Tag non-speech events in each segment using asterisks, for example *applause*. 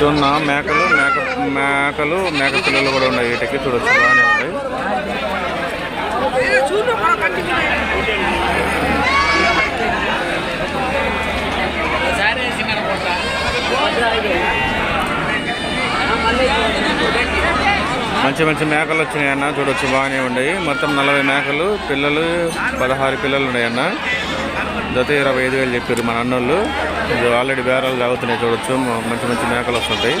చూన్న మేకలు మేక మేకలు మేక పిల్లలు కూడా ఉన్నాయి. వీటికి చూడొచ్చు బాగానే ఉన్నాయి మంచి మంచి మేకలు వచ్చినాయి అన్న చూడొచ్చు బాగానే ఉన్నాయి. మొత్తం నలభై మేకలు పిల్లలు పదహారు పిల్లలు ఉన్నాయి అన్న జత ఇరవై ఐదు వేలు చెప్పారు మన అన్నోళ్ళు. ఇది ఆల్రెడీ బేరాలు తాగుతున్నాయి చూడొచ్చు. మంచి మంచి మేకలు వస్తుంటాయి.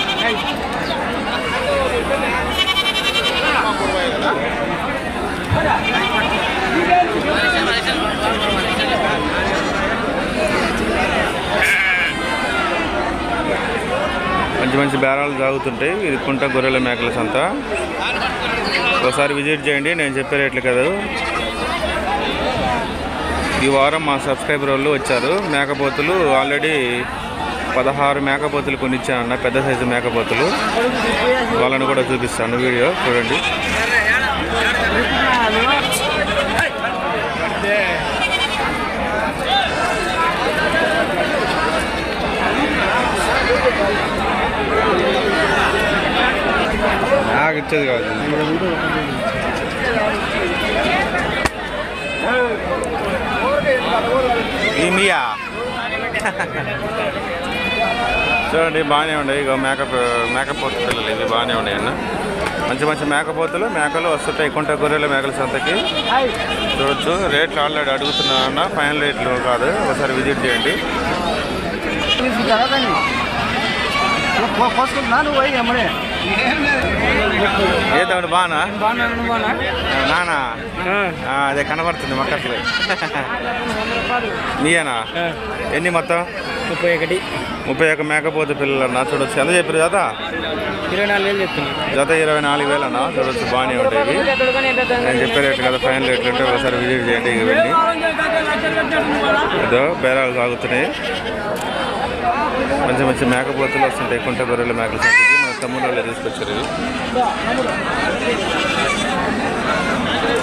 మంచి మంచి బేరాలు తాగుతుంటాయి. ఇది కుంట గొర్రెల మేకల సంత. ఒకసారి విజిట్ చేయండి. నేను చెప్పే రేట్లు కదా. ఈ వారం మా సబ్స్క్రైబర్ వాళ్ళు వచ్చారు. మేకపోతులు ఆల్రెడీ పదహారు మేకపోతులు కొనిచ్చానన్న పెద్ద సైజు మేకపోతులు. వాళ్ళని కూడా చూపిస్తాను వీడియో చూడండి. నాకు ఇచ్చేది కాదు. ఇండియా చూడండి బాగానే ఉన్నాయి ఇక మేకప్ మేకపోతు పిల్లలు ఇవి బాగానే ఉన్నాయన్న మంచి మంచి మేకపోతులు మేకలు వస్తుంటాయి కొంట గొర్రెల మేకల సంతకి చూడొచ్చు రేట్లు ఆల్రెడీ అడుగుతున్నా అన్న ఫైనల్ రేట్లు కాదు ఒకసారి విజిట్ చేయండి ఏ తమ్ముడు బానా నానా? అదే కనబడుతుంది మక్కట్లు మీయేనా ఎన్ని మొత్తం? ముప్పై ఒకటి. ముప్పై ఒక్క మేకపోతు పిల్లలు అన్న చూడొచ్చు. ఎంత చెప్పారు జత? ఇరవై నాలుగు వేలు చెప్తున్నా. జత ఇరవై నాలుగు వేలు అన్న చూడొచ్చు బాగానే ఉంటాయి. నేను చెప్పే రేట్లు కదా ఫైనల్ రేట్లు ఉంటే ఒకసారి విజిట్ చేయండి ఇక వెళ్ళి ఇదో బేరాలు సాగుతున్నాయి. మంచి మంచి మేకపోతులు వస్తుంటాయి కుంట గొర్రెల మేకలు మన తమ్ముడు వాళ్ళు తీసుకొచ్చారు ఇవి.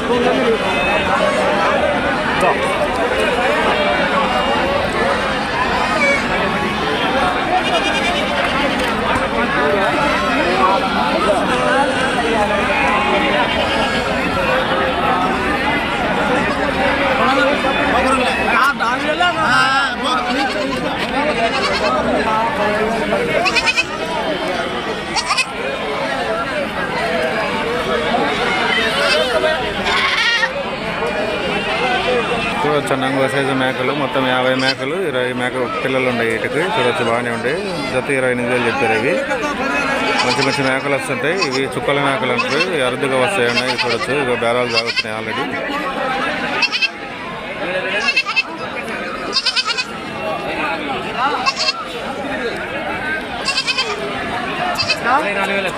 చూడొచ్చు అన్న ఇంకో సైజు మేకలు మొత్తం యాభై మేకలు ఇరవై మేక పిల్లలు ఉన్నాయి వీటికి. చూడొచ్చు బాగానే ఉంటాయి జత ఇరవై ఎనిమిది వేలు చెప్పారు ఇవి. మంచి మంచి మేకలు వస్తుంటాయి. ఇవి చుక్కల మేకలు అంటారు. అరుదుగా వస్తాయి ఉన్నాయి ఇవి చూడొచ్చు. ఇక బేరాలు తాగుతున్నాయి ఆల్రెడీ నాలుగు వేల.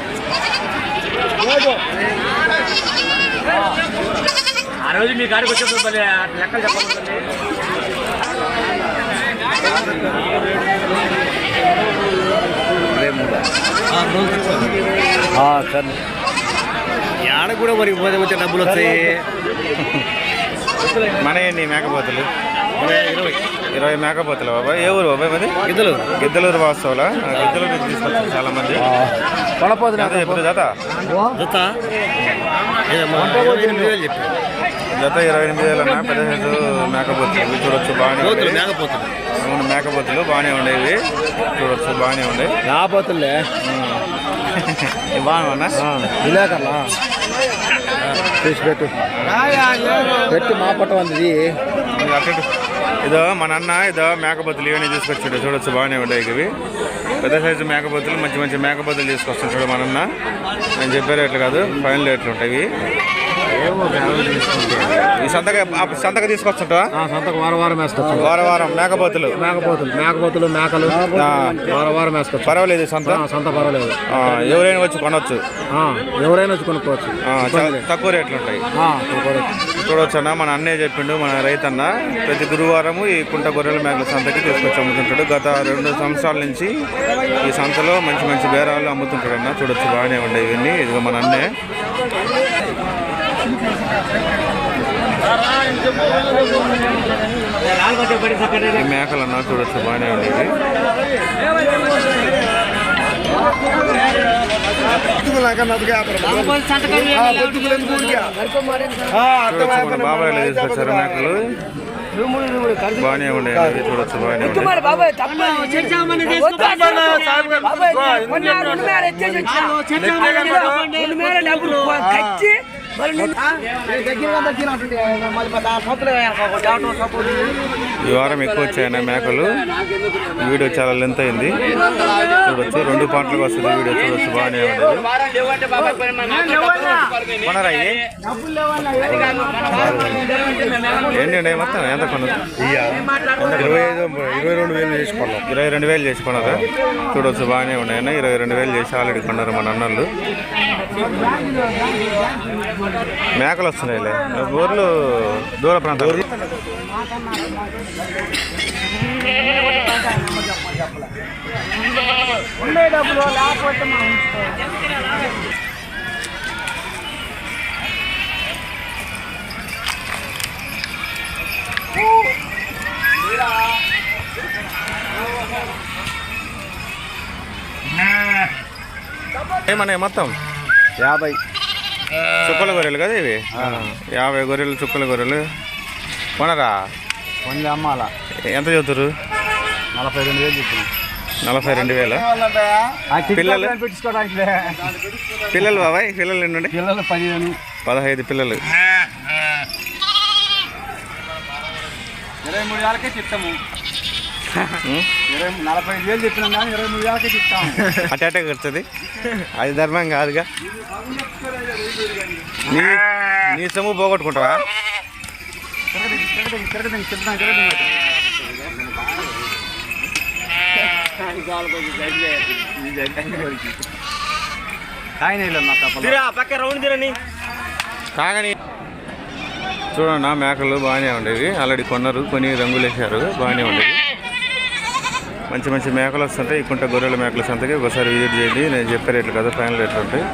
ఆ రోజు మీ గాడికి వచ్చేప్పుడు లెక్కలు చెప్పకుండా సరే. ఆడ కూడా మరి పోతే వచ్చే డబ్బులు వస్తాయి? మన ఎన్ని మేకపోతులు? ఇరవై ఇరవై మేకపోతులు బాబాయ్ ఏ ఊరు బాబాయ్ మరి? ఇద్దరు గిద్దలూరు వాస్తవులా? గిద్దలూరు నుంచి తీసుకొచ్చారు చాలా మంది ఎంత చెప్పారు జత? చెప్పి జత ఇరవై ఎనిమిది వేలు అన్న పెద్ద సైజు మేకపోతులు. ఇవి చూడొచ్చు బాగానే ఉన్నాయి మేకపోతులు. అవును మేకపోతులు బాగానే ఉండేవి. చూడొచ్చు బాగానే ఉన్నాయి మేకపోతులే. ఇవి *laughs* బాగున్నా విలేకర్లా. తీసి పెట్టు. పెట్టి మా పట్ట ఉంది అటు ఇటు. ఇదో మన అన్న ఇదో మేకపోతులు ఇవన్నీ తీసుకొచ్చాడు. చూడొచ్చు బాగానే ఉంటాయి ఇవి. పెద్ద సైజు మేకపోతులు మంచి మంచి మేకపోతులు తీసుకొస్తాడు మన అన్న. నేను చెప్పే రేట్లు కాదు ఫైనల్ రేట్లు ఉంటాయి ఇవి. ఈ సంతక సంతక తీసుకొస్తుంటా సంతకు వారం వారం వేసుకోవచ్చు వారం వారం మేకపోతులు. మేకపోతులు మేకపోతులు మేకలు వారం వారం వేసుకోవచ్చు పర్వాలేదు సంత? సంత పర్వాలేదు. ఎవరైనా వచ్చి కొనవచ్చు ఆ, ఎవరైనా వచ్చి కొనుక్కోవచ్చు. తక్కువ రేట్లు. ఉంటాయి అన్న మన అన్నయ్య చెప్పిండు మన రైతన్న ప్రతి గురువారము ఈ కుంట గొర్రెల మేకల సంతకి తీసుకొచ్చి అమ్ముతుంటాడు. గత రెండు సంవత్సరాల నుంచి ఈ సంతలో మంచి మంచి బేరాలు అమ్ముతుంటాడు అన్న చూడొచ్చు బాగానే ఉండే ఇవన్నీ. ఇదిగో మన అన్నయ్య. ఈ మేకలు అన్న చూడొచ్చు బాగానే మన బాబాయ్లో తీసుకొచ్చారు మేకలు బాగానే ఉండే అది చూడొచ్చు బాగానే ఈ వారం ఎక్కువ వచ్చాయన్న మేకలు. ఈ వీడియో చాలా లెంత్ అయింది. చూడొచ్చు. రెండు పాటలకు వస్తుంది. వీడియో చూడొచ్చు. బాగానే ఉండేది కొనరా ఇవి? ఏంటి అండి మొత్తం? ఎంత కొన్నది ఇరవై ఐదు ఇరవై రెండు వేలు చేసుకున్నాం. ఇరవై రెండు వేలు చేసి కొన్నారా చూడొచ్చు. బాగానే ఉన్నాయన్న. ఇరవై రెండు వేలు చేసి ఆల్రెడీ కొన్నారు మన అన్నలు. మేకలు వస్తున్నాయిలే. ఊర్లు దూర ప్రాంతాలు. ఏమన్నాయి మొత్తం? యాభై. చుక్కల గొర్రెలు కదా ఇవి? యాభై గొర్రెలు చుక్కల గొర్రెలు. కొనరా? వంద అమ్మాల. ఎంత చదువుతారు నలభై రెండు వేలు నలభై రెండు వేల? పిల్లలు? పిల్లలు బాబాయ్? పిల్లలు ఎన్నుండి? పిల్లలు పదిహేను. పదహైదు పిల్లలు. ఇరవై మూడు వేలకే చెప్తాము. నలభై వేలు చెప్పినాం కానీ ఇరవై మూడు వేలకే చెప్తాము అట్ట అట్టే కడుతుంది. అది ధర్మం కాదుగా. నీ నీ సొమ్ము పోగొట్టుకుంటావా? కాగని చూడండి మేకలు బాగానే ఉండేవి. ఆల్రెడీ కొన్నారు కొని రంగులు వేసారు బాగానే ఉండేవి. మంచి మంచి మేకలు వస్తుంటాయి. ఇకుంట గొర్రెల మేకల సంతకి ఒకసారి విజిట్ చేయండి. నేను చెప్పే రేట్లు కదా ఫైనల్ రేట్లు ఉంటాయి.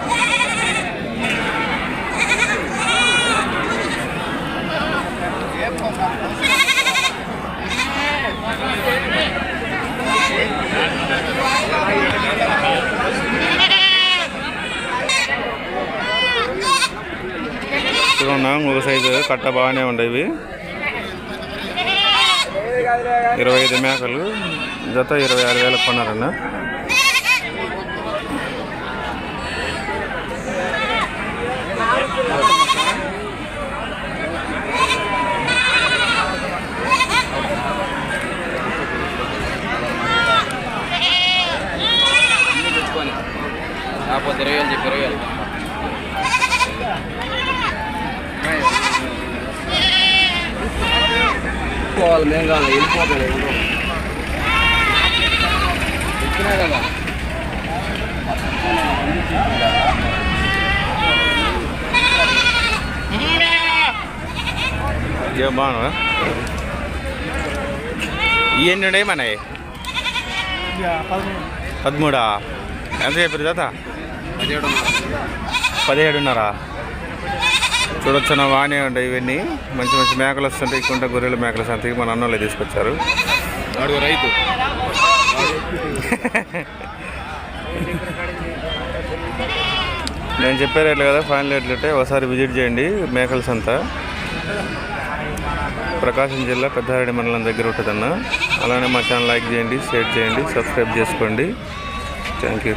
ఒక సైజు కట్ట బాగానే ఉండేవి ఇరవై ఐదు మేకలు. జత ఇరవై ఆరు వేలకు కొన్నారన్న. కాకపోతే ఇరవై వేలు చెప్పి ఇరవై వేలు. పోవాలి మేము కావాలి వెళ్ళిపోతాడు. బాగున్నా ఇవన్నీ ఉన్నాయి మనవి పదమూడా. ఎంత చెప్పారు జత పదిహేడున్నరా. చూడొచ్చున్న బాగానే ఉంటాయి ఇవన్నీ. మంచి మంచి మేకలు వస్తుంటాయి ఇకుంట గొర్రెల మేకల సంతకి మన అన్నోళ్ళు తీసుకొచ్చారు. రైతు. నేను చెప్పే రేట్లు కదా ఫైనల్ రేట్లు అంటే ఒకసారి విజిట్ చేయండి మేకల సంత. ప్రకాశం జిల్లా పెద్దారెడ్డి మండలం దగ్గర ఉంటుందన్న. అలానే మా ఛానల్ లైక్ చేయండి షేర్ చేయండి సబ్స్క్రైబ్ చేసుకోండి. Thank you.